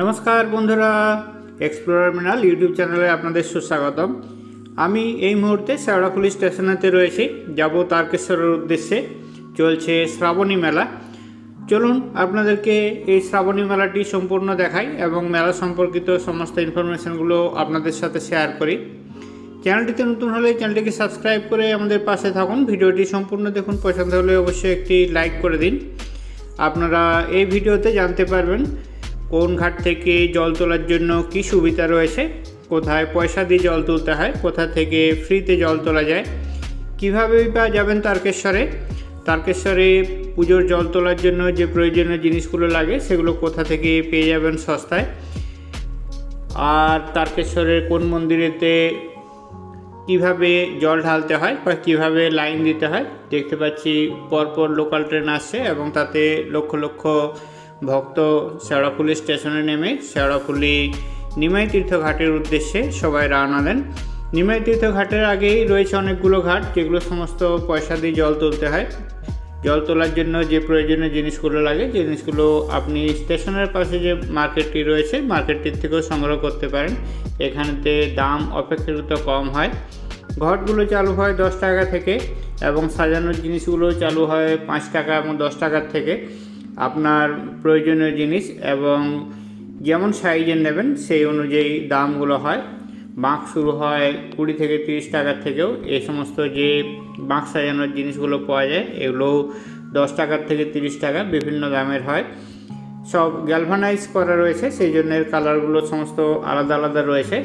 নমস্কার বন্ধুরা এক্সপ্লোরার মিনাল ইউটিউব চ্যানেলে আপনাদের সুস্বাগতম। আমি এই মুহূর্তে শেওড়াফুলি স্টেশনেতে রয়েছি, যাব তারকেশ্বরের উদ্দেশ্যে, চলছে শ্রাবণী মেলা। চলুন আপনাদেরকে এই শ্রাবণী মেলাটি সম্পূর্ণ দেখাই এবং মেলা সম্পর্কিত সমস্ত ইনফরমেশনগুলো আপনাদের সাথে শেয়ার করি। চ্যানেলটিতে নতুন হলে চ্যানেলটিকে সাবস্ক্রাইব করে আমাদের পাশে থাকুন। ভিডিওটি সম্পূর্ণ দেখুন, পছন্দ হলে অবশ্যই একটি লাইক করে দিন। আপনারা এই ভিডিওতে জানতে পারবেন কোন ঘাট থেকে জল তোলার জন্য কি সুবিধা রয়েছে? কোথায় পয়সা দিয়ে জল তুলতে হয়? কোথা থেকে ফ্রিতে জল তোলা যায়? কীভাবে বা যাবেন তারকেশ্বরে? তারকেশ্বরে পুজোর জল তোলার জন্য যে প্রয়োজনীয় জিনিসগুলো লাগে, সেগুলো কোথা থেকে পেয়ে যাবেন সস্তায়? আর তারকেশ্বরের কোন মন্দিরেতে কীভাবে জল ঢালতে হয় বা কীভাবে লাইন দিতে হয়? দেখতে পাচ্ছি পরপর লোকাল ট্রেন আসছে এবং তাতে লক্ষ লক্ষ ভক্ত শেওড়াফুলি স্টেশনে নেমে শেওড়াফুলি নিমাই তীর্থ ঘাটের উদ্দেশ্যে সবাই রওনা দেন। নিমাই তীর্থ ঘাটের আগেই রয়েছে অনেকগুলো ঘাট যেগুলো সমস্ত পয়সা দিয়ে জল তুলতে হয়। জল তোলার জন্য যে প্রয়োজনীয় জিনিসগুলো লাগে জিনিসগুলো আপনি স্টেশনের পাশে যে মার্কেটটি রয়েছে, মার্কেটটির থেকেও সংগ্রহ করতে পারেন। এখানেতে দাম অপেক্ষাকৃত কম হয়। ঘটগুলো চালু হয় দশ টাকা থেকে এবং সাজানোর জিনিসগুলো চালু হয় পাঁচ টাকা এবং দশ টাকার থেকে। আপনার প্রয়োজনীয় জিনিস এবং যেমন সাইজের নেবেন, সেই অনুযায়ী দামগুলো হয়। বাঁক শুরু হয় কুড়ি থেকে তিরিশ টাকার থেকেও। এই সমস্ত যে বাঁক সাজানোর জিনিসগুলো পাওয়া যায়, এগুলো দশ টাকার থেকে তিরিশ টাকা বিভিন্ন দামের হয়। সব গ্যালভানাইজ করা রয়েছে, সেই জন্য এর কালারগুলো সমস্ত আলাদা আলাদা রয়েছে।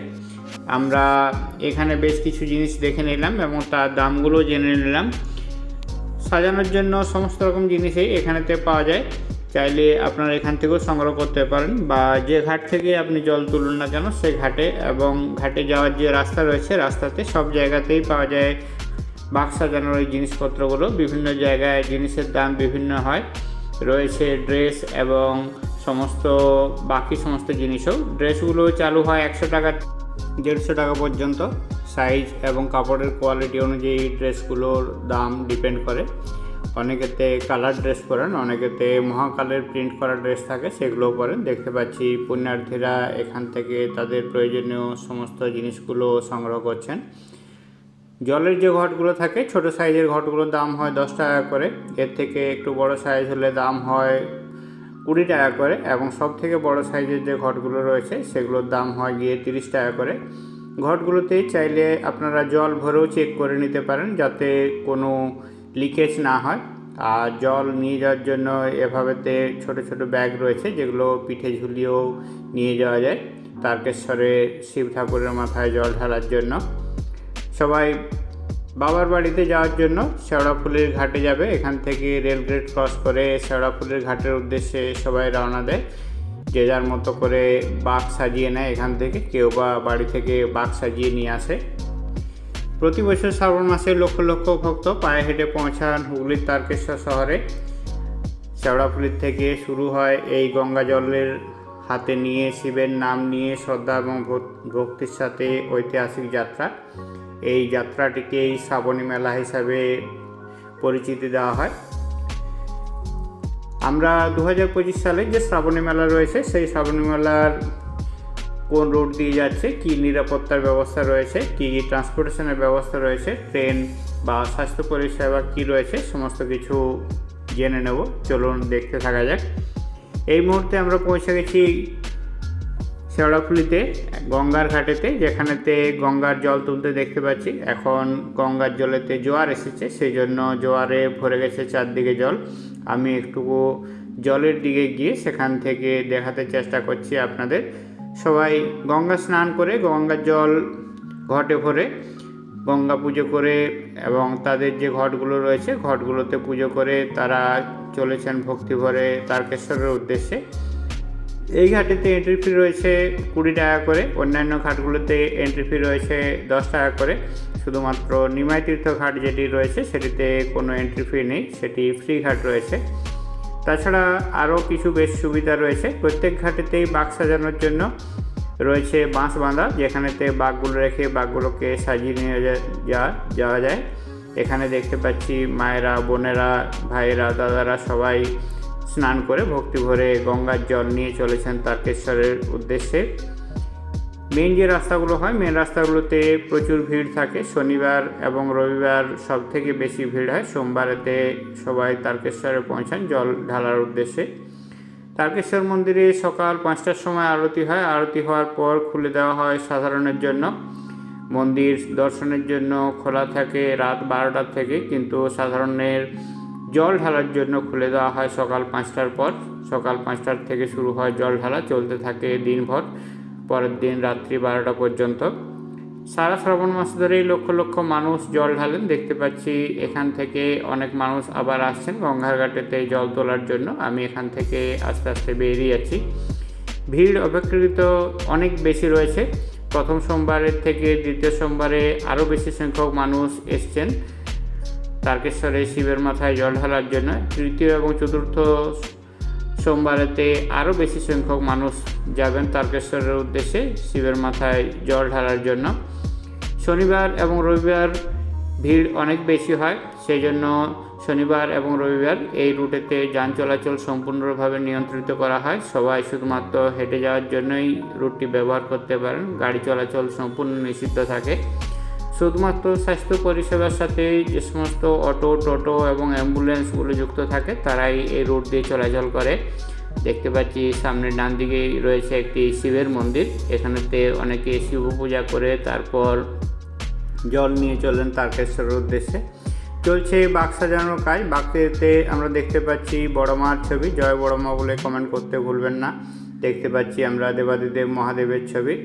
আমরা এখানে বেশ কিছু জিনিস দেখে নিলাম এবং তার দামগুলো জেনে নিলাম। সাজানোর জন্য সমস্ত রকম জিনিসই এখানেতে পাওয়া যায়। চাইলে আপনারা এখান থেকেও সংগ্রহ করতে পারেন বা যে ঘাট থেকে আপনি জল তুলুন না কেন সেই ঘাটে এবং ঘাটে যাওয়ার যে রাস্তা রয়েছে, রাস্তাতে সব জায়গাতেই পাওয়া যায়। বাক্স সাজানোর এই জিনিসপত্রগুলো, বিভিন্ন জায়গায় জিনিসের দাম বিভিন্ন হয়। রয়েছে ড্রেস এবং সমস্ত, বাকি সমস্ত জিনিসও। ড্রেসগুলো চালু হয় একশো টাকা, দেড়শো টাকা পর্যন্ত। সাইজ এবং কাপড়ের কোয়ালিটি অনুযায়ী ড্রেসগুলোর দাম ডিপেন্ড করে। অনেকেতে কালার ড্রেস পরেন, অনেকেতে মহাকালের প্রিন্ট করা ড্রেস থাকে, সেগুলোও পরেন। দেখতে পাচ্ছি পুণ্যার্থীরা এখান থেকে তাদের প্রয়োজনীয় সমস্ত জিনিসগুলো সংগ্রহ করছেন। জলের যে ঘটগুলো থাকে, ছোট সাইজের ঘটগুলোর দাম হয় দশ টাকা করে। এর থেকে একটু বড় সাইজ হলে দাম হয় কুড়ি টাকা করে এবং সব থেকে বড় সাইজের যে ঘটগুলো রয়েছে, সেগুলোর দাম হয় গিয়ে তিরিশ টাকা করে। ঘটগুলোতে চাইলে আপনারা জল ভরেও চেক করে নিতে পারেন যাতে কোনো লিকেজ না হয়। আর জল নিয়ে যাওয়ার জন্য এভাবেতে ছোট ছোট ব্যাগ রয়েছে যেগুলো পিঠে ঝুলিয়েও নিয়ে যাওয়া যায় তারকেশ্বরে শিব ঠাকুরের মাথায় জল ঢালার জন্য। সবাই বাবার বাড়িতে যাওয়ার জন্য শেওড়াফুলির ঘাটে যাবে। এখান থেকে রেল গেট ক্রস করে শেওড়াফুলির ঘাটের উদ্দেশ্যে সবাই রওনা দেয়। যে যার মতো করে বাঘ সাজিয়ে নেয় এখান থেকে, কেউ বা বাড়ি থেকে বাঘ সাজিয়ে নিয়ে আসে। প্রতি বছর শ্রাবণ মাসে লক্ষ লক্ষ ভক্ত পায়ে হেঁটে পৌঁছান হুগলির তারকেশ্বর শহরে। শেওড়াফুলির থেকে শুরু হয় এই গঙ্গা জলের হাতে নিয়ে শিবের নাম নিয়ে শ্রদ্ধা এবং ভক্তির সাথে ঐতিহাসিক যাত্রা। এই যাত্রাটিকেই শ্রাবণী মেলা হিসাবে পরিচিতি দেওয়া হয়। আমরা দু হাজার পঁচিশ সালে যে শ্রাবণী মেলা রয়েছে, সেই শ্রাবণী মেলার কোন রুট দিয়ে যাচ্ছে, কী নিরাপত্তার ব্যবস্থা রয়েছে, কী ট্রান্সপোর্টেশনের ব্যবস্থা রয়েছে ট্রেন বা স্বাস্থ্য পরিষেবা কী রয়েছে, সমস্ত কিছু জেনে নেব। চলুন দেখতে থাকা যাক। এই মুহূর্তে আমরা পৌঁছে গেছি শেওড়াফুলিতে, গঙ্গার ঘাটেতে, যেখানেতে গঙ্গার জল তুলতে দেখতে পাচ্ছি। এখন গঙ্গার জলেতে জোয়ার এসেছে, সেই জন্য জোয়ারে ভরে গেছে চারদিকে জল। আমি একটু জলের দিকে গিয়ে সেখান থেকে দেখাতে চেষ্টা করছি আপনাদের। সবাই গঙ্গা স্নান করে গঙ্গার জল ঘটে ভরে গঙ্গা পুজো করে এবং তাদের যে ঘটগুলো রয়েছে, ঘটগুলোতে পুজো করে তারা চলেছেন ভক্তি ভরে তারকেশ্বরের উদ্দেশ্যে। এই ঘাটেতে এন্ট্রি ফি রয়েছে কুড়ি টাকা করে, অন্যান্য ঘাটগুলোতে এন্ট্রি ফি রয়েছে দশ টাকা করে। শুধুমাত্র নিমাই তীর্থ ঘাট যেটি রয়েছে, সেটিতে কোনো এন্ট্রি ফি নেই, সেটি ফ্রি ঘাট রয়েছে। তাছাড়া আরও কিছু বেশ সুবিধা রয়েছে। প্রত্যেক ঘাটেতেই বাঘ সাজানোর জন্য রয়েছে বাঁশ বাঁধা, যেখানেতে বাঘগুলো রেখে বাঘগুলোকে সাজিয়ে নিয়ে যাওয়া যাওয়া যায়। এখানে দেখতে পাচ্ছি মায়েরা, বোনেরা, ভাইয়েরা, দাদারা সবাই স্নান করে ভক্তি ভরে গঙ্গার জল নিয়ে চলেছেন তারকেশ্বরের উদ্দেশ্যে। মেন যে রাস্তাগুলো হয় মেন রাস্তাগুলোতে প্রচুর ভিড় থাকে। শনিবার এবং রবিবার সব থেকে বেশি ভিড় হয়। সোমবারেতে সবাই তারকেশ্বরে পৌঁছান জল ঢালার উদ্দেশ্যে। তারকেশ্বর মন্দিরে সকাল পাঁচটার সময় আরতি হয়। আরতি হওয়ার পর খুলে দেওয়া হয় সাধারণের জন্য। মন্দির দর্শনের জন্য খোলা থাকে রাত বারোটার থেকে, কিন্তু সাধারণের জল ঢালার জন্য খুলে দেওয়া হয় সকাল পাঁচটার পর। সকাল পাঁচটার থেকে শুরু হয় জল ঢালা, চলতে থাকে দিনভর। পরের দিন রাত্রি বারোটা পর্যন্ত। সারা শ্রাবণ মাস ধরেই লক্ষ লক্ষ মানুষ জল ঢালেন। দেখতে পাচ্ছি এখান থেকে অনেক মানুষ আবার আসছেন গঙ্গার ঘাটেতে জল তোলার জন্য। আমি এখান থেকে আস্তে আস্তে বেরিয়ে যাচ্ছি। ভিড় অপেক্ষাকৃত অনেক বেশি রয়েছে। প্রথম সোমবারের থেকে দ্বিতীয় সোমবারে আরও বেশি সংখ্যক মানুষ এসছেন তারকেশ্বরে শিবের মাথায় জল ঢালার জন্য। তৃতীয় এবং চতুর্থ সোমবারেতে আরও বেশি সংখ্যক মানুষ যাবেন তারকেশ্বরের উদ্দেশ্যে শিবের মাথায় জল ঢালার জন্য। শনিবার এবং রবিবার ভিড় অনেক বেশি হয় সেই জন্য শনিবার এবং রবিবার এই রুটেতে যান চলাচল সম্পূর্ণভাবে নিয়ন্ত্রিত করা হয়। সবাই শুধুমাত্র হেঁটে যাওয়ার জন্যই রুটটি ব্যবহার করতে পারেন। গাড়ি চলাচল সম্পূর্ণ নিষিদ্ধ থাকে। শুধুমাত্র স্বাস্থ্য পরিষেবার সাথে যে সমস্ত অটো, টোটো এবং অ্যাম্বুলেন্সগুলো যুক্ত থাকে, তারাই এই রোড দিয়ে চলাচল করে। দেখতে পাচ্ছি সামনে ডান দিকেই রয়েছে একটি শিবের মন্দির। এখানেতে অনেকে শিব পূজা করে তারপর জল নিয়ে চলেন তারকেশ্বরের উদ্দেশ্যে। চলছে বাঘ সাজানোর কাজ। বাঘতে আমরা দেখতে পাচ্ছি বড় মার ছবি। জয় বড় মা বলে কমেন্ট করতে ভুলবেন না। দেখতে পাচ্ছি আমরা দেবাদিদেব মহাদেবের ছবি।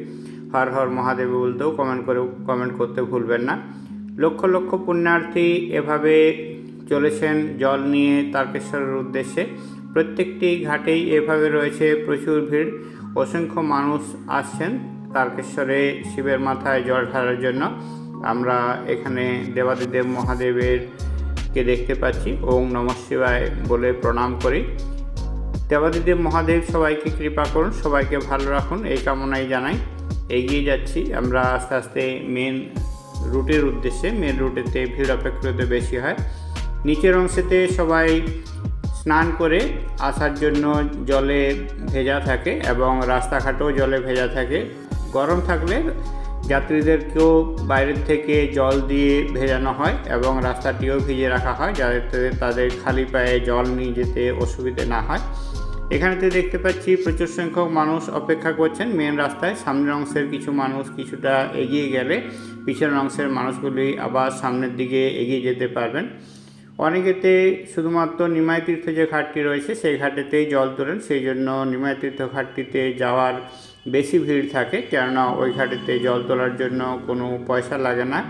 হর হর মহাদেব বলতেও কমেন্ট করে কমেন্ট করতে ভুলবেন না। লক্ষ লক্ষ পুণ্যার্থী এভাবে চলেছেন জল নিয়ে তারকেশ্বরের উদ্দেশ্যে। প্রত্যেকটি ঘাটেই এভাবে রয়েছে প্রচুর ভিড়। অসংখ্য মানুষ আসছেন তারকেশ্বরে শিবের মাথায় জল ঢালার জন্য। আমরা এখানে দেবাদিদেব মহাদেবের কে দেখতে পাচ্ছি। ওং নম শিবায় বলে প্রণাম করি। দেবাদিদেব মহাদেব সবাইকে কৃপা করুন, সবাইকে ভালো রাখুন, এই কামনাই জানাই। এগিয়ে যাচ্ছি। আমরা আস্তে আস্তে মেন রুটের উদ্দেশ্যে মেন রুটেতে ভিড় অপেক্ষাকৃত বেশি হয়। নিচের অংশেতে সবাই স্নান করে আসার জন্য জলে ভেজা থাকে এবং রাস্তাঘাটেও জলে ভেজা থাকে। গরম থাকলে যাত্রীদেরকেও বাইরের থেকে জল দিয়ে ভেজানো হয় এবং রাস্তাটিও ভিজে রাখা হয়, যাতে তাদের খালি পায়ে জল নিয়ে যেতে অসুবিধে না হয়। এখানেতে দেখতে পাচ্ছি প্রচুর সংখ্যক মানুষ অপেক্ষা করছেন। মেন রাস্তায় সামনের অংশের কিছু মানুষ কিছুটা এগিয়ে গেলে পিছনের অংশের মানুষগুলি আবার সামনের দিকে এগিয়ে যেতে পারবেন। অনেকেতে শুধুমাত্র নিমাই তীর্থ যে ঘাটটি রয়েছে, সেই ঘাটেতেই জল তোলেন। সেই জন্য নিমাই তীর্থ ঘাটটিতে যাওয়ার বেশি ভিড় থাকে। কেননা ওই ঘাটেতে জল তোলার জন্য কোনো পয়সা লাগে না।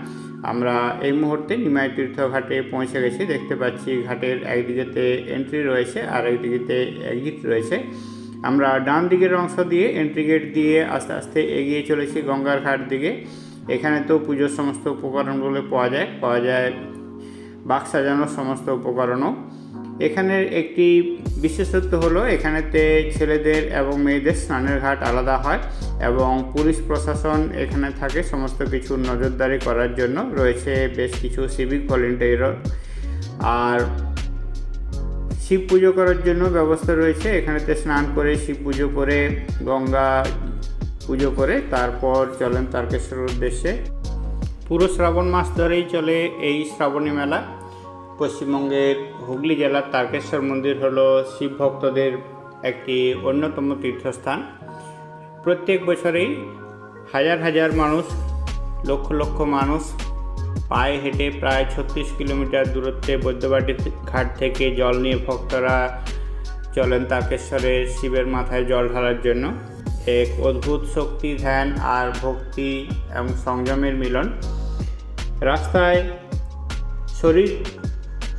আমরা এই মুহূর্তে নিমাই তীর্থ ঘাটে পৌঁছে গেছি। দেখতে পাচ্ছি ঘাটের একদিকেতে এন্ট্রি রয়েছে আর একদিকেতে এক্সিট রয়েছে। আমরা ডান দিকের অংশ দিয়ে এন্ট্রি গেট দিয়ে আস্তে আস্তে এগিয়ে চলেছি গঙ্গার ঘাট দিকে। এখানে তো পুজোর সমস্ত উপকরণগুলো পাওয়া যায় পাওয়া যায় বাক্স সাজানোর সমস্ত উপকরণও। এখানের একটি বিশেষত্ব হলো এখানেতে ছেলেদের এবং মেয়েদের স্নানের ঘাট আলাদা হয় এবং পুলিশ প্রশাসন এখানে থাকে সমস্ত কিছু নজরদারি করার জন্য। রয়েছে বেশ কিছু সিভিক ভলেন্টিয়ারও আর শিব পুজো করার জন্য ব্যবস্থা রয়েছে। এখানেতে স্নান করে, শিব পুজো করে, গঙ্গা পুজো করে, তারপর চলেন তারকেশ্বর উদ্দেশ্যে। পুরো শ্রাবণ মাস ধরেই চলে এই শ্রাবণী মেলা। পশ্চিমবঙ্গের হুগলি জেলার তারকেশ্বর মন্দির হলো শিব ভক্তদের একটি অন্যতম তীর্থস্থান। প্রত্যেক বছরেই হাজার হাজার মানুষ, লক্ষ লক্ষ মানুষ পায়ে হেঁটে প্রায় ছত্রিশ কিলোমিটার দূরত্বে বৈদ্যবাটি ঘাট থেকে জল নিয়ে ভক্তরা চলেন তারকেশ্বরের শিবের মাথায় জল ঢালার জন্য। এক অদ্ভুত শক্তি, ধ্যান আর ভক্তি এবং সংযমের মিলন। রাস্তায় শরীর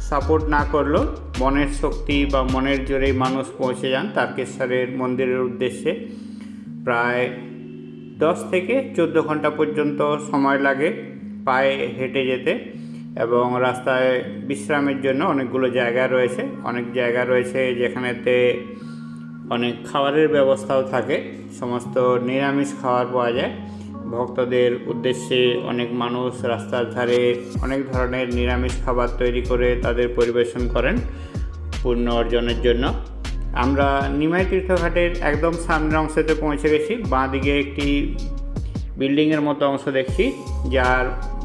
সাপোর্ট না করলেও মনের শক্তি বা মনের জোরেই মানুষ পৌঁছে যান তারকেশ্বরের মন্দিরের উদ্দেশ্যে। প্রায় দশ থেকে চোদ্দ ঘণ্টা পর্যন্ত সময় লাগে পায়ে হেঁটে যেতে এবং রাস্তায় বিশ্রামের জন্য অনেকগুলো জায়গা রয়েছে। অনেক জায়গা রয়েছে যেখানেতে অনেক খাবারের ব্যবস্থাও থাকে। সমস্ত নিরামিষ খাবার পাওয়া যায়। ভক্তদের উদ্দেশ্যে অনেক মানুষ রাস্তার ধারে অনেক ধরনের নিরামিষ খাবার তৈরি করে তাদের পরিবেশন করেন পুণ্য অর্জনের জন্য। আমরা নিমাই তীর্থঘাটের একদম সামনের অংশতে পৌঁছে গেছি। বাঁ দিকে একটি বিল্ডিংয়ের মতো অংশ দেখছি, যার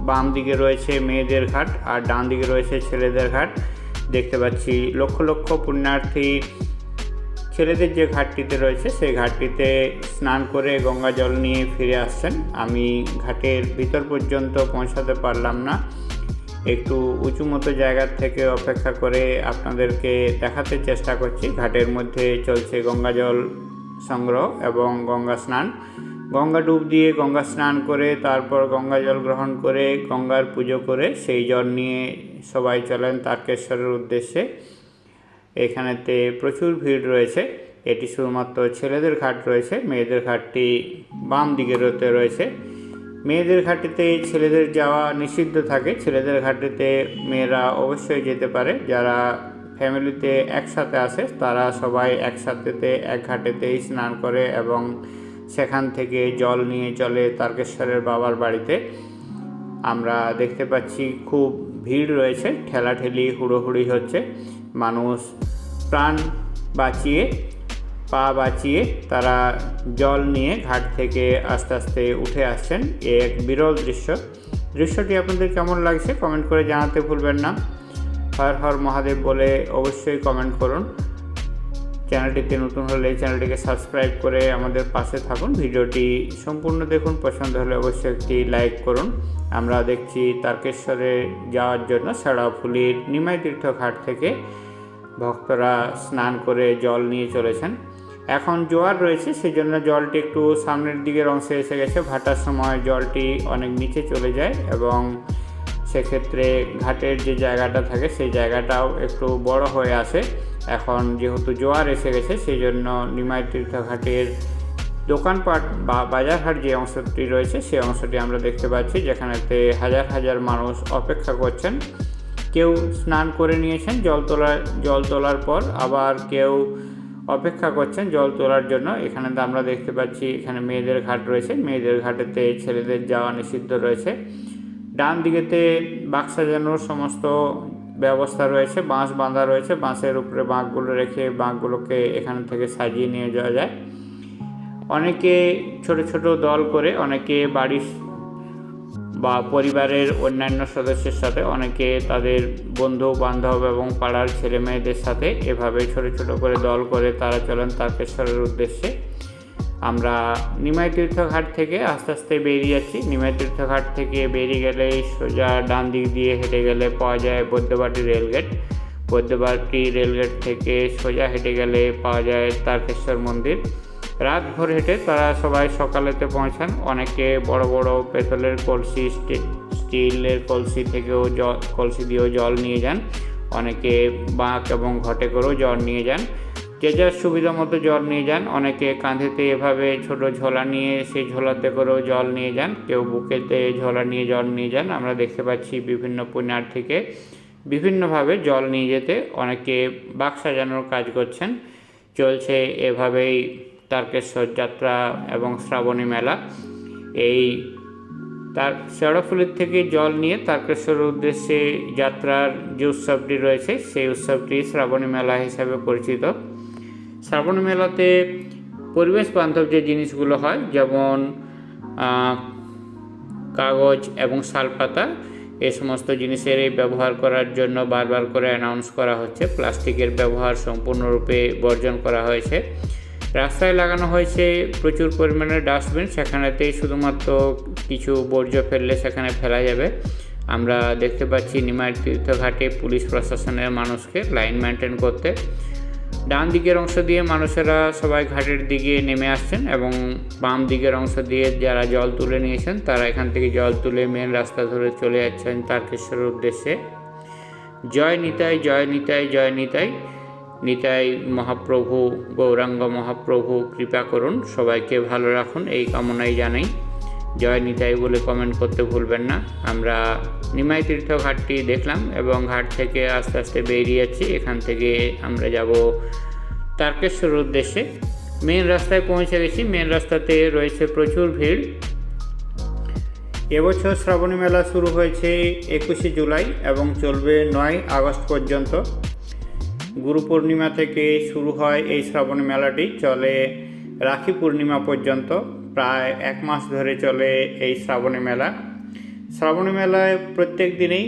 বাম দিকে রয়েছে মেয়েদের ঘাট আর ডান দিকে রয়েছে ছেলেদের ঘাট। দেখতে পাচ্ছি লক্ষ লক্ষ পুণ্যার্থী ছেলেদের যে ঘাটটিতে রয়েছে, সেই ঘাটটিতে স্নান করে গঙ্গা জল নিয়ে ফিরে আসছেন। আমি ঘাটের ভিতর পর্যন্ত পৌঁছাতে পারলাম না। একটু উঁচু মতো জায়গার থেকে অপেক্ষা করে আপনাদেরকে দেখাতে চেষ্টা করছি। ঘাটের মধ্যে চলছে গঙ্গা জল সংগ্রহ এবং গঙ্গা স্নান। গঙ্গা ডুব দিয়ে গঙ্গা স্নান করে, তারপর গঙ্গা জল গ্রহণ করে, গঙ্গার পুজো করে সেই জল নিয়ে সবাই চলেন তারকেশ্বরের উদ্দেশ্যে। এখানেতে প্রচুর ভিড় রয়েছে। এটি শুধুমাত্র ছেলেদের ঘাট রয়েছে। মেয়েদের ঘাটটি বাম দিকে রতে রয়েছে। মেয়েদের ঘাটিতে ছেলেদের যাওয়া নিষিদ্ধ থাকে। ছেলেদের ঘাটিতে মেয়েরা অবশ্যই যেতে পারে। যারা ফ্যামিলিতে একসাথে আসে তারা সবাই একসাথেতে, এক ঘাটেতেই স্নান করে এবং সেখান থেকে জল নিয়ে চলে তারকেশ্বরের বাবার বাড়িতে। আমরা দেখতে পাচ্ছি খুব ভিড় রয়েছে, ঠেলাঠেলি, হুড়োহুড়ি হচ্ছে। মানুষ প্রাণ বাঁচিয়ে, পা বাঁচিয়ে তারা জল নিয়ে ঘাট থেকে আস্তে আস্তে উঠে আসছেন। এ এক বিরল দৃশ্য। দৃশ্যটি আপনাদের কেমন লাগছে কমেন্ট করে জানাতে ভুলবেন না। হর হর মহাদেব বলে অবশ্যই কমেন্ট করুন। চ্যানেলটিতে নতুন হলে এই চ্যানেলটিকে সাবস্ক্রাইব করে আমাদের পাশে থাকুন। ভিডিওটি সম্পূর্ণ দেখুন, পছন্দ হলে অবশ্যই একটি লাইক করুন। আমরা দেখছি তারকেশ্বরে যাওয়ার জন্য শেড়াফুলির নিমাই তীর্থ ঘাট থেকে ভক্তরা স্নান করে জল নিয়ে চলেছেন। এখন জোয়ার রয়েছে সেই জন্য জলটি একটু সামনের দিকের অংশে এসে গেছে। ভাটার সময় জলটি অনেক নিচে চলে যায় এবং সেক্ষেত্রে ঘাটের যে জায়গাটা থাকে, সেই জায়গাটাও একটু বড় হয়ে আসে। এখন যেহেতু জোয়ার এসে গেছে সেই জন্য নিমাই তীর্থঘাটের দোকানপাট বা বাজারহাট যে অংশটি রয়েছে সেই অংশটি আমরা দেখতে পাচ্ছি, যেখানেতে হাজার হাজার মানুষ অপেক্ষা করছেন। কেউ স্নান করে নিয়েছেন জল তোলার জল তোলার পর, আবার কেউ অপেক্ষা করছেন জল তোলার জন্য। এখানে তো আমরা দেখতে পাচ্ছি, এখানে মেয়েদের ঘাট রয়েছে। মেয়েদের ঘাটেতে ছেলেদের যাওয়া নিষিদ্ধ রয়েছে। ডান দিকেতে বাক্স সাজানোর সমস্ত ব্যবস্থা রয়েছে, বাঁশ বাঁধা রয়েছে, বাঁশের উপরে বাঁকগুলো রেখে বাঁকগুলোকে এখান থেকে সাজিয়ে নিয়ে যাওয়া যায়। অনেকে ছোট ছোট দল করে, অনেকে বাড়ির বা পরিবারের অন্যান্য সদস্যের সাথে, অনেকে তাদের বন্ধু, বান্ধব এবং পাড়ার ছেলে মেয়েদের সাথে এভাবে ছোট ছোট করে দল করে তারা চলেন তারকেশ্বরের উদ্দেশ্যে। আমরা নিমাই তীর্থঘাট থেকে আস্তে আস্তে বেরিয়ে যাচ্ছি। নিমাই তীর্থঘাট থেকে বেরিয়ে গেলে সোজা ডান দিক দিয়ে হেঁটে গেলে পাওয়া যায় বৈদ্যবাটি রেলগেট। বৈদ্যবাটি রেলগেট থেকে সোজা হেঁটে গেলে পাওয়া যায় তারকেশ্বর মন্দির। রাত ভোর হেঁটে তারা সবাই সকালেতে পৌঁছান। অনেকে বড় বড় পেতলের কলসি স্টিলের কলসি থেকেও জল কলসি দিয়েও জল নিয়ে যান। অনেকে বাঁক এবং ঘটে করেও জল নিয়ে যান। যে যার সুবিধা মতো জল নিয়ে যান, অনেকে কাঁধেতে এভাবে ছোট ঝোলা নিয়ে সেই ঝোলাতে করেও জল নিয়ে যান, কেউ বুকেতে ঝোলা নিয়ে জল নিয়ে যান। আমরা দেখতে পাচ্ছি বিভিন্ন পুণ্যার্থীকে বিভিন্নভাবে জল নিয়ে যেতে অনেকে বাক্স সাজানোর কাজ করছেন। চলছে এভাবেই তারকেশ্বর যাত্রা এবং শ্রাবণী মেলা। এই তার শেওড়াফুলির থেকে জল নিয়ে তারকেশ্বরের উদ্দেশ্যে যাত্রার যে উৎসবটি রয়েছে, সেই উৎসবটি শ্রাবণী মেলা হিসাবে পরিচিত। শ্রাবণী মেলাতে পরিবেশ বান্ধব যে জিনিসগুলো হয়, যেমন কাগজ এবং শালপাতা, এ সমস্ত জিনিসের ব্যবহার করার জন্য বারবার করে অ্যানাউন্স করা হচ্ছে। প্লাস্টিকের ব্যবহার সম্পূর্ণরূপে বর্জন করা হয়েছে। রাস্তায় লাগানো হয়েছে প্রচুর পরিমাণে ডাস্টবিন, সেখানেতেই শুধুমাত্র কিছু বর্জ্য ফেললে সেখানে ফেলা যাবে। আমরা দেখতে পাচ্ছি নিমাই তীর্থঘাটে পুলিশ প্রশাসনের মানুষকে লাইন মেনটেন করতে। ডান দিকের অংশ দিয়ে মানুষেরা সবাই ঘাটের দিকে নেমে আসছেন এবং বাম দিকের অংশ দিয়ে যারা জল তুলে নিয়েছেন, তারা এখান থেকে জল তুলে মেন রাস্তা ধরে চলে যাচ্ছেন তারকেশ্বরের উদ্দেশ্যে। জয় নিতাই জয় নিতাই জয় নিতাই। নিতাই মহাপ্রভু, গৌরাঙ্গ মহাপ্রভু, কৃপা করুন, সবাইকে ভালো রাখুন, এই কামনাই জানাই। জয় নিতাই বলে কমেন্ট করতে ভুলবেন না। আমরা নিমাই তীর্থ ঘাটটি দেখলাম এবং ঘাট থেকে আস্তে আস্তে বেরিয়ে যাচ্ছি। এখান থেকে আমরা যাব তারকেশ্বর উদ্দেশ্যে। মেন রাস্তায় পৌঁছে গেছি। মেন রাস্তাতে রয়েছে প্রচুর ভিড়। এবছর শ্রাবণী মেলা শুরু হয়েছে একুশে জুলাই এবং চলবে নয় আগস্ট পর্যন্ত। গুরু পূর্ণিমা থেকে শুরু হয় এই শ্রাবণী মেলাটি। চলে রাখি পূর্ণিমা পর্যন্ত। প্রায় এক মাস ধরে চলে এই শ্রাবণী মেলা। শ্রাবণী মেলায় প্রত্যেক দিনেই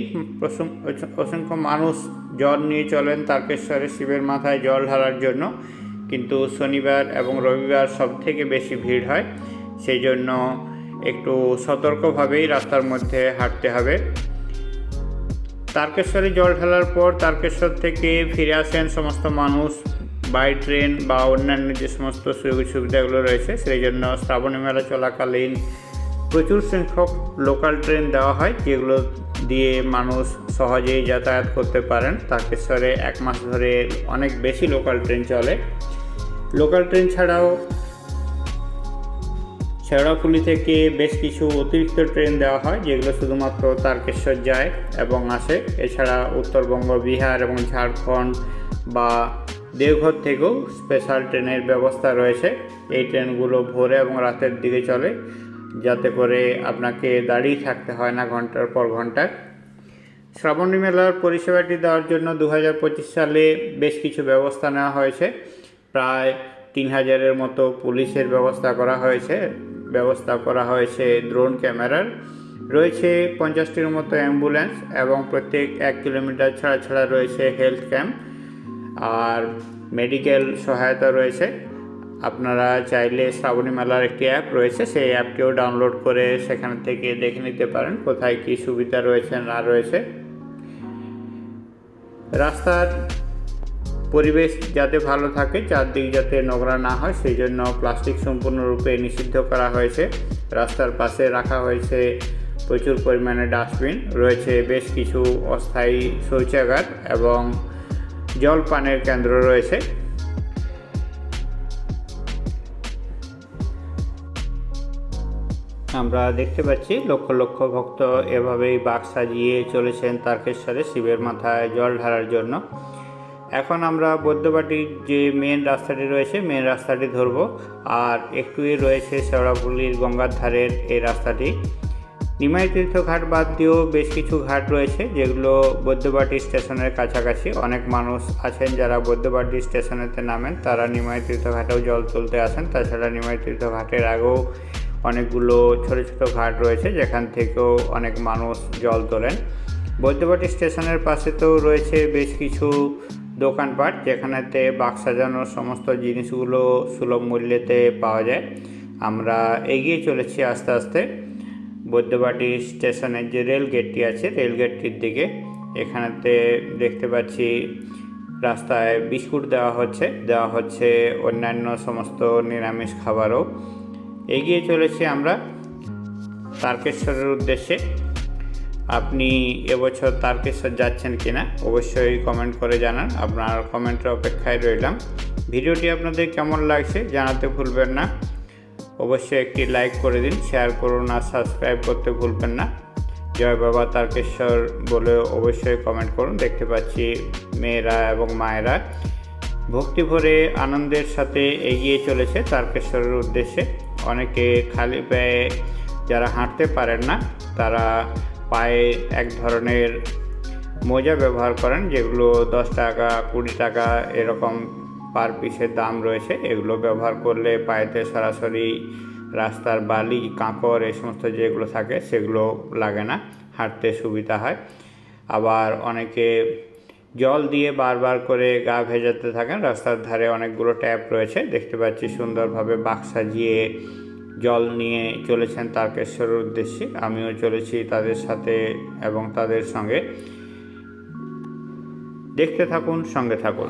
অসংখ্য মানুষ জল নিয়ে চলেন তারকেশ্বরে শিবের মাথায় জল ঢালার জন্য। কিন্তু শনিবার এবং রবিবার সব থেকে বেশি ভিড় হয়। সেই জন্য একটু সতর্কভাবেই রাস্তার মধ্যে হাঁটতে হবে। তারকেশ্বরে জল ঢালার পর তারকেশ্বর থেকে ফিরে আসেন সমস্ত মানুষ। বাই ট্রেন বা অন্যান্য যে সমস্ত সুযোগ সুবিধাগুলো রয়েছে, সেই জন্য শ্রাবণী মেলা চলাকালীন প্রচুর সংখ্যক লোকাল ট্রেন দেওয়া হয়, যেগুলো দিয়ে মানুষ সহজেই যাতায়াত করতে পারেন। তারকেশ্বরে এক মাস ধরে অনেক বেশি লোকাল ট্রেন চলে। লোকাল ট্রেন ছাড়াও শেওড়াফুলি থেকে বেশ কিছু অতিরিক্ত ট্রেন দেওয়া হয়, যেগুলো শুধুমাত্র তারকেশ্বর যায় এবং আসে। এছাড়া উত্তরবঙ্গ, বিহার এবং ঝাড়খণ্ড বা দেওঘর থেকেও স্পেশাল ট্রেনের ব্যবস্থা রয়েছে। এই ট্রেনগুলো ভোরে এবং রাতের দিকে চলে, যাতে করে আপনাকে দাঁড়িয়ে থাকতে হয় না ঘণ্টার পর ঘণ্টা। শ্রাবণী মেলার পরিষেবাটি দেওয়ার জন্য দু হাজার পঁচিশ সালে বেশ কিছু ব্যবস্থা নেওয়া হয়েছে। প্রায় তিন হাজারের মতো পুলিশের ব্যবস্থা করা হয়েছে। ব্যবস্থা করা হয়েছে ড্রোন ক্যামেরার রয়েছে পঞ্চাশটির মতো অ্যাম্বুলেন্স এবং প্রত্যেক এক কিলোমিটার ছাড়া ছাড়া রয়েছে হেলথ ক্যাম্প আর মেডিকেল সহায়তা রয়েছে। আপনারা চাইলে শ্রাবণী মেলার একটি অ্যাপ রয়েছে, সেই অ্যাপটিও ডাউনলোড করে সেখান থেকে দেখে নিতে পারেন কোথায় কী সুবিধা রয়েছে, না রয়েছে। রাস্তার পরিবেশ যাতে ভালো থাকে, চারদিক যাতে নোংরা না হয়, সেই জন্য প্লাস্টিক সম্পূর্ণরূপে নিষিদ্ধ করা হয়েছে। রাস্তার পাশে রাখা হয়েছে প্রচুর পরিমাণে ডাস্টবিন, রয়েছে বেশ কিছু অস্থায়ী শৌচাগার এবং জল পানের কেন্দ্র রয়েছে। আমরা দেখতে পাচ্ছি, লক্ষ লক্ষ ভক্ত এভাবেই বাক সাজিয়ে চলেছেন তারকেশ্বরে শিবের মাথায় জল ঢালার জন্য। এখন আমরা বৈদ্যবাটির যে মেন রাস্তাটি রয়েছে মেন রাস্তাটি ধরবো। আর একটুই রয়েছে শেওড়াপুলির গঙ্গার ধারের এই রাস্তাটি। নিমাই তীর্থ ঘাট বাদ দিয়েও বেশ কিছু ঘাট রয়েছে, যেগুলো বৈদ্যবাটি স্টেশনের কাছাকাছি। অনেক মানুষ আছেন যারা বৈদ্যবাটি স্টেশনেতে নামেন, তারা নিমাই তীর্থ ঘাটেও জল তুলতে আসেন। তাছাড়া নিমাই তীর্থ ঘাটের আগেও অনেকগুলো ছোট ছোট ঘাট রয়েছে, যেখান থেকেও অনেক মানুষ জল তোলেন। বৈদ্যবাটি স্টেশনের পাশে তো রয়েছে বেশ কিছু দোকানপাট, যেখানেতে বাক্স সাজানোর সমস্ত জিনিসগুলো সুলভ মূল্যেতে পাওয়া যায়। আমরা এগিয়ে চলেছি আস্তে আস্তে। বৈদ্যবাটি স্টেশনের যে রেল গেটটি আছে রেল গেটটির দিকে এখানেতে দেখতে পাচ্ছি রাস্তায় বিস্কুট দেওয়া হচ্ছে। দেওয়া হচ্ছে অন্যান্য সমস্ত নিরামিষ খাবারও। এগিয়ে চলেছি আমরা তারকেশ্বরের উদ্দেশ্যে। আপনি এবছর তারকেশ্বর যাচ্ছেন কিনা অবশ্যই কমেন্ট করে জানান। আপনার কমেন্টের অপেক্ষায় রইলাম। ভিডিওটি আপনাদের কেমন লাগছে জানাতে ভুলবেন না। অবশ্যই একটি লাইক করে দিন শেয়ার করুন আর সাবস্ক্রাইব করতে ভুলবেন না। জয় বাবা তারকেশ্বর বলে অবশ্যই কমেন্ট করুন। দেখতে পাচ্ছি মেয়েরা এবং মায়েরা ভক্তি ভরে আনন্দের সাথে এগিয়ে চলেছে তারকেশ্বরের উদ্দেশ্যে। অনেকে খালি পায়ে যারা হাঁটতে পারেন না, তারা পায়ে এক ধরনের মোজা ব্যবহার করেন, যেগুলো দশ টাকা, কুড়ি টাকা এরকম পার পিসের দাম রয়েছে, এগুলো ব্যবহার করলে পায়েতে সরাসরি রাস্তার বালি, কাঁকড়, এই সমস্ত যেগুলো থাকে সেগুলো লাগে না, হাঁটতে সুবিধা হয়। আবার অনেকে জল দিয়ে বারবার করে গা ভেজাতে থাকেন, রাস্তার ধারে অনেকগুলো ট্যাপ রয়েছে, দেখতে পাচ্ছি সুন্দরভাবে বাক্স সাজিয়ে জল নিয়ে চলেছেন তারকেশ্বরের উদ্দেশ্যে, আমিও চলেছি তাদের সাথে এবং তাদের সঙ্গে। দেখতে থাকুন, সঙ্গে থাকুন।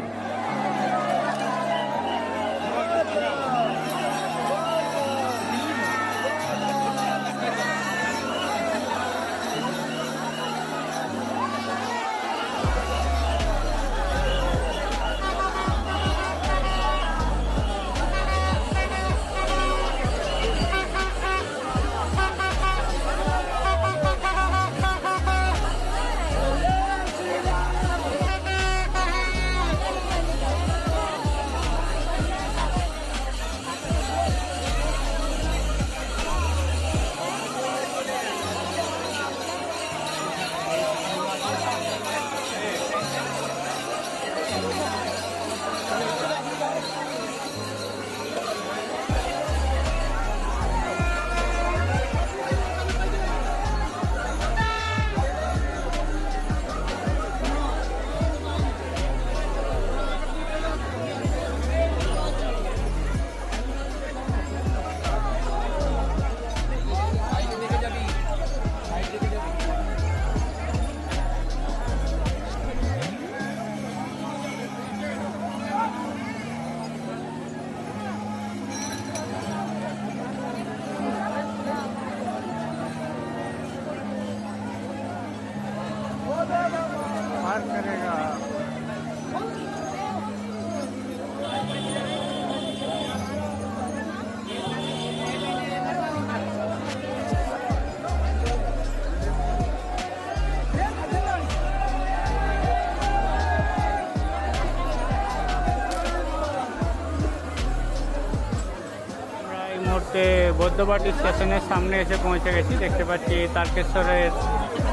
বৌদ্ধবাটি স্টেশনের সামনে এসে পৌঁছে গেছি। দেখতে পাচ্ছি তারকেশ্বরের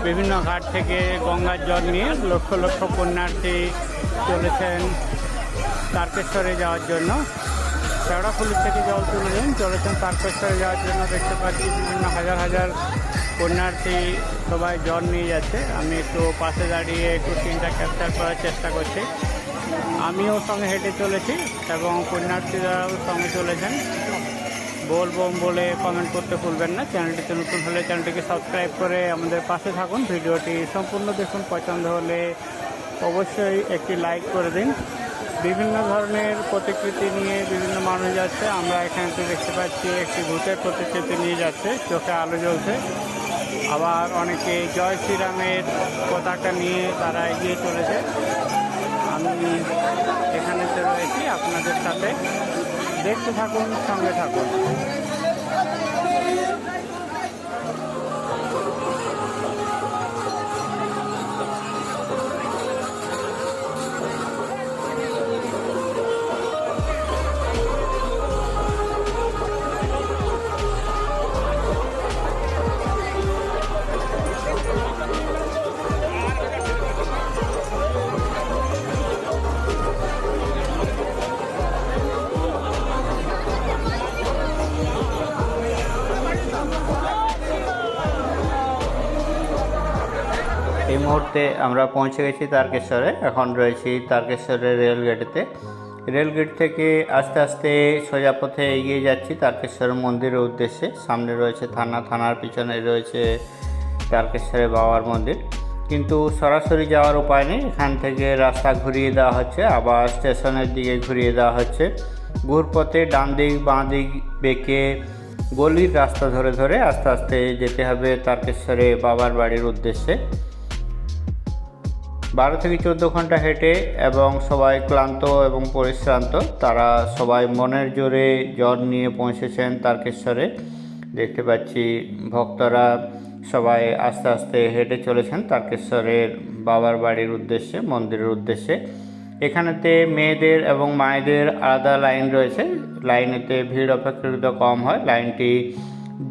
বিভিন্ন ঘাট থেকে গঙ্গার জল নিয়ে লক্ষ লক্ষ পুণ্যার্থী চলেছেন তারকেশ্বরে যাওয়ার জন্য। শেওড়াফুলি থেকে জল তুলেছেন চলেছেন তারকেশ্বরে যাওয়ার জন্য। দেখতে পাচ্ছি বিভিন্ন হাজার হাজার পুণ্যার্থী সবাই জল নিয়ে যাচ্ছে। আমি একটু পাশে দাঁড়িয়ে একটু সিনটা ক্যাপচার করার চেষ্টা করছি। আমিও সঙ্গে হেঁটে চলেছি এবং পুণ্যার্থীরাও সঙ্গে চলেছেন। বলবম বলে কমেন্ট করতে ভুলবেন না। চ্যানেলটিতে নতুন হলে চ্যানেলটিকে সাবস্ক্রাইব করে আমাদের পাশে থাকুন। ভিডিওটি সম্পূর্ণ দেখুন। পছন্দ হলে অবশ্যই একটি লাইক করে দিন। বিভিন্ন ধরনের প্রতিকৃতি নিয়ে বিভিন্ন মানুষ যাচ্ছে। আমরা এখানে দেখতে পাচ্ছি একটি ভূতের প্রতিকৃতি নিয়ে যাচ্ছে। চোখে আলো জ্বলছে। আবার অনেকে জয় শ্রীরামের পতাকা নিয়ে তারা এগিয়ে চলেছে। আমি এখানে রয়েছি আপনাদের সাথে। দেখতে থাকুন সঙ্গে থাকুন। মুহূর্তে আমরা পৌঁছে গেছি তারকেশ্বরে। এখন রয়েছি তারকেশ্বরের রেল গেটেতে। রেল গেট থেকে আস্তে আস্তে সোজা পথে এগিয়ে যাচ্ছি তারকেশ্বর মন্দিরের উদ্দেশ্যে। সামনে রয়েছে থানা, থানার পিছনে রয়েছে তারকেশ্বরের বাবার মন্দির। কিন্তু সরাসরি যাওয়ার উপায় নেই। এখান থেকে রাস্তা ঘুরিয়ে দেওয়া হচ্ছে, আবার স্টেশনের দিকে ঘুরিয়ে দেওয়া হচ্ছে। ঘুরপথে ডান দিক, বাঁ দিক বেঁকে গলির রাস্তা ধরে ধরে আস্তে আস্তে যেতে হবে তারকেশ্বরে বাবার বাড়ির উদ্দেশ্যে। বারো থেকে চোদ্দ ঘণ্টা হেঁটে এবং সবাই ক্লান্ত এবং পরিশ্রান্ত, তারা সবাই মনের জোরে জ্বর নিয়ে পৌঁছেছেন তারকেশ্বরে। দেখতে পাচ্ছি ভক্তরা সবাই আস্তে আস্তে হেঁটে চলেছেন তারকেশ্বরের বাবার বাড়ির উদ্দেশ্যে, মন্দিরের উদ্দেশ্যে। এখানেতে মেয়েদের এবং মায়েদের আলাদা লাইন রয়েছে। লাইনেতে ভিড় অপেক্ষাকৃত কম হয়। লাইনটি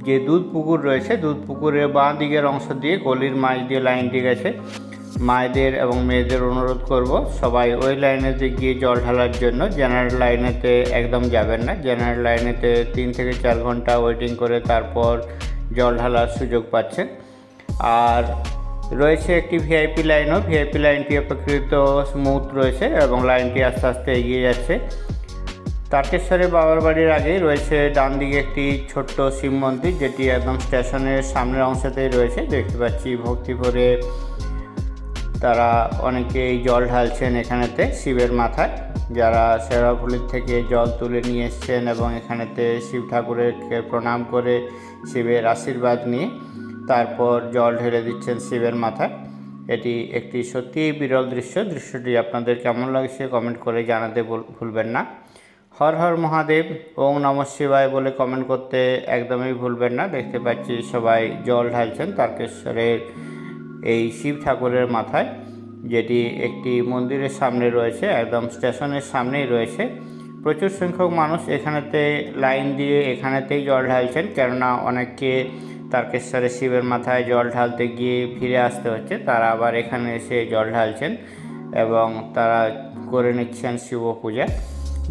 যে দুধ পুকুর রয়েছে, দুধ পুকুরের বাঁ দিকের অংশ দিয়ে গলির মাঝ দিয়ে লাইনটি গেছে। মায়েদের এবং মেয়েদের অনুরোধ করব, সবাই ওই লাইনেতে গিয়ে জল ঢালার জন্য। জেনারেল লাইনেতে একদম যাবেন না। জেনারেল লাইনেতে তিন থেকে চার ঘণ্টা ওয়েটিং করে তারপর জল ঢালার সুযোগ পাচ্ছেন। আর রয়েছে একটি ভিআইপি লাইনও ভিআইপি লাইনটি অপেক্ষাকৃত স্মুথ রয়েছে এবং লাইনটি আস্তে আস্তে এগিয়ে যাচ্ছে। তারকেশ্বরের বাবার বাড়ির আগেই রয়েছে ডান দিকে একটি ছোট্ট শিব মন্দির, যেটি একদম স্টেশনের সামনের অংশতেই রয়েছে। দেখতে পাচ্ছি ভক্তি তারা অনেকেই জল ঢালছেন এখানেতে শিবের মাথায়। যারা শেরাফুলির থেকে জল তুলে নিয়ে এসছেন এবং এখানেতে শিব ঠাকুরেরকে প্রণাম করে শিবের আশীর্বাদ নিয়ে তারপর জল ঢেলে দিচ্ছেন শিবের মাথায়। এটি একটি সত্যিই বিরল দৃশ্য। দৃশ্যটি আপনাদের কেমন লাগছে কমেন্ট করে জানাতে ভুলবেন না। হর হর মহাদেব, ওং নম শিবায় বলে কমেন্ট করতে একদমই ভুলবেন না। দেখতে পাচ্ছি সবাই জল ঢালছেন তারকেশ্বরের এই শিব ঠাকুরের মাথায়, যেটি একটি মন্দিরের সামনে রয়েছে, একদম স্টেশনের সামনেই রয়েছে। প্রচুর সংখ্যক মানুষ এখানেতে লাইন দিয়ে এখানেতেই জল ঢালছেন, কেননা অনেককে তারকেশ্বরে শিবের মাথায় জল ঢালতে গিয়ে ফিরে আসতে হচ্ছে। তারা আবার এখানে এসে জল ঢালছেন এবং তারা করে নিচ্ছেন শিব পূজা।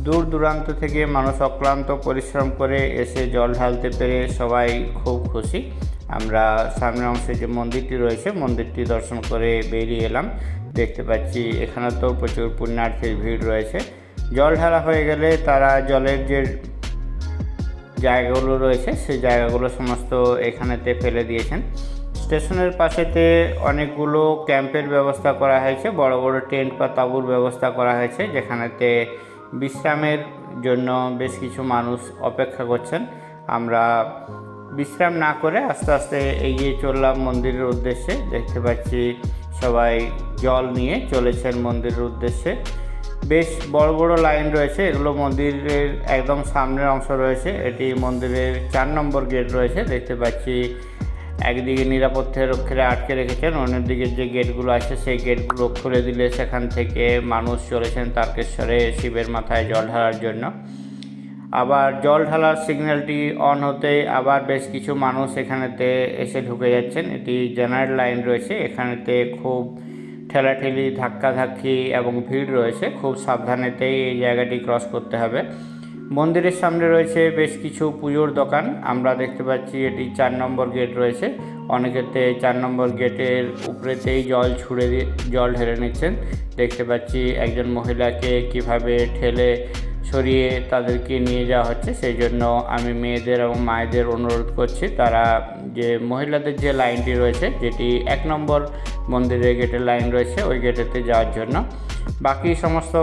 দূর দূরান্ত থেকে মানুষ অক্লান্ত পরিশ্রম করে এসে জল ঢালতে পেরে সবাই খুব খুশি। আমরা সামনের অংশে যে মন্দিরটি রয়েছে, মন্দিরটি দর্শন করে বেরিয়ে এলাম। দেখতে পাচ্ছি এখানে তো প্রচুর পুণ্যার্থীর ভিড় রয়েছে। জল ঢালা হয়ে গেলে তারা জলের যে জায়গাগুলো রয়েছে, সেই জায়গাগুলো সমস্ত এখানেতে ফেলে দিয়েছেন। স্টেশনের পাশেতে অনেকগুলো ক্যাম্পের ব্যবস্থা করা হয়েছে, বড় বড় টেন্ট বা তাঁবুর ব্যবস্থা করা হয়েছে, যেখানেতে বিশ্রামের জন্য বেশ কিছু মানুষ অপেক্ষা করছেন। আমরা বিশ্রাম না করে আস্তে আস্তে এগিয়ে চললাম মন্দিরের উদ্দেশ্যে। দেখতে পাচ্ছি সবাই জল নিয়ে চলেছেন মন্দিরের উদ্দেশ্যে। বেশ বড় বড় লাইন রয়েছে, এগুলো মন্দিরের একদম সামনের অংশ রয়েছে। এটি মন্দিরের চার নম্বর গেট রয়েছে। দেখতে পাচ্ছি একদিকে নিরাপত্তা রক্ষীরা আটকে রেখেছেন, অন্যদিকে যে গেটগুলো আছে সেই গেটগুলো খুলে দিলে সেখান থেকে মানুষ চলেছেন তারকেশ্বরে শিবের মাথায় জল ঢালার জন্য। আবার জল ঢালার সিগন্যালটি অন হতে আবার বেশ কিছু মানুষ এখানেতে এসে ঢুকে যাচ্ছেন। এটি জেনারেল লাইন রয়েছে। এখানেতে খুব ঠেলাঠেলি, ধাক্কাধাক্কি এবং ভিড় রয়েছে। খুব সাবধানেতেই এই জায়গাটি ক্রস করতে হবে। মন্দিরের সামনে রয়েছে বেশ কিছু পুজোর দোকান। আমরা দেখতে পাচ্ছি এটি চার নম্বর গেট রয়েছে। অনেকেতে চার নম্বর গেটের উপরেতেই জল ছুড়ে দিয়ে, জল ঢেলে নিচ্ছেন। দেখতে পাচ্ছি একজন মহিলাকে কীভাবে ঠেলে সরিয়ে তাদেরকে নিয়ে যাওয়া হচ্ছে। সেই জন্য আমি মেয়েদের এবং মায়েদের অনুরোধ করছি, তারা যে মহিলাদের যে লাইনটি রয়েছে, যেটি এক নম্বর মন্দিরের গেটের লাইন রয়েছে, ওই গেটেতে যাওয়ার জন্য। বাকি সমস্ত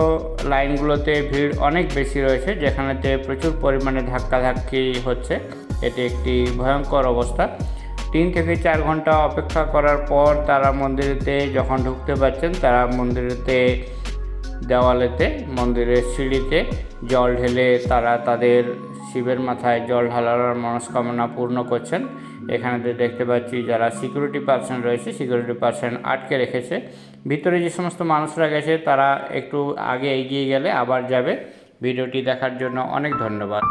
লাইনগুলোতে ভিড় অনেক বেশি রয়েছে, যেখানেতে প্রচুর পরিমাণে ধাক্কাধাক্কি হচ্ছে। এটি একটি ভয়ঙ্কর অবস্থা। তিন থেকে চার ঘণ্টা অপেক্ষা করার পর তারা মন্দিরেতে যখন ঢুকতে পারছেন, তারা মন্দিরেতে দেওয়ালেতে, মন্দিরের সিঁড়িতে জল ঢেলে তারা তাদের শিবের মাথায় জল ঢালার মনস্কামনা পূর্ণ করছেন। এখানে তো দেখতে পাচ্ছি যারা সিকিউরিটি পার্সন রয়েছে সিকিউরিটি পার্সন আটকে রেখেছে। ভিতরে যে সমস্ত মানুষরা গেছে, তারা একটু আগে এগিয়ে গেলে আবার যাবে। ভিডিওটি দেখার জন্য অনেক ধন্যবাদ।